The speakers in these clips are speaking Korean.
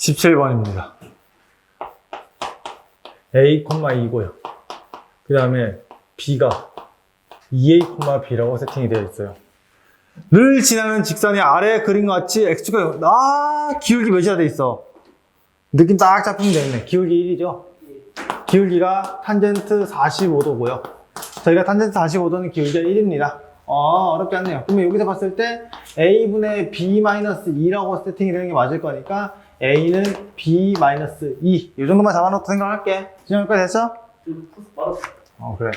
17번입니다. A, 2고요. 그 다음에 B가 2A, B라고 세팅이 되어 있어요. 를 지나는 직선이 아래 그림 같이 X축가, 아, 기울기 몇이라 돼 있어. 느낌 딱 잡히면 되겠네. 기울기 1이죠. 기울기가 탄젠트 45도고요. 저희가 탄젠트 45도는 기울기가 1입니다. 어, 어렵지 않네요. 그러면 여기서 봤을 때 A분의 B-2라고 세팅이 되는 게 맞을 거니까 A는 B-2. 이 정도만 잡아놓고 생각할게. 진영까지 됐어? 어, 그래.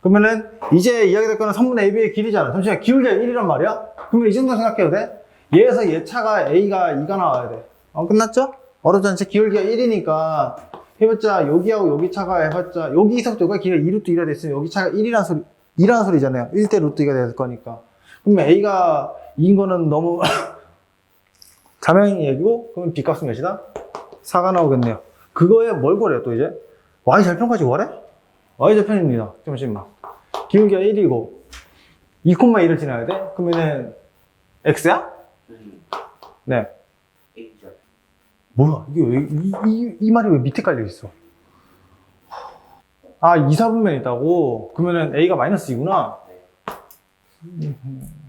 그러면은 이제 이야기될 거는 선분 AB의 길이잖아. 잠시만, 기울기가 1이란 말이야? 그러면 이 정도 생각해도 돼? 얘에서 얘 차가 A가 2가 나와야 돼. 어, 끝났죠? 어렵지 않지? 기울기가 1이니까 해봤자 여기하고 여기 차가 해봤자 여기서부터 여기가 길이가 2루트 2가 됐으면 여기 차가 1이라는 소리, 2라는 소리잖아요. 1대 루트 2가 될 거니까. 그러면 A가 2인 거는 너무 자명인 얘기고 그러면 B 값은 몇이다? 4가 나오겠네요. 그거에 뭘 구하래요 또 이제? Y 절편까지 구하래? Y 절편입니다. 잠시만. 기울기가 1이고 2,2를 지나야 돼? 그러면은 X야? 네. 뭐야? 이게 왜, 이, 이, 이 말이 왜 밑에 깔려 있어? 아, 2, 4분면 있다고? 그러면은 A가 마이너스 2구나?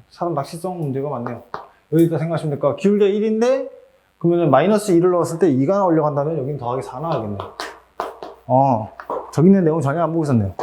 사람 낚시성 문제가 많네요. 여기다 생각하시면 될까? 기울기가 1인데, 그러면은 마이너스 2를 넣었을 때 2가 나오려고 한다면 여긴 더하기 4 나와야겠네. 어, 저기 있는 내용 전혀 안 보고 있었네요.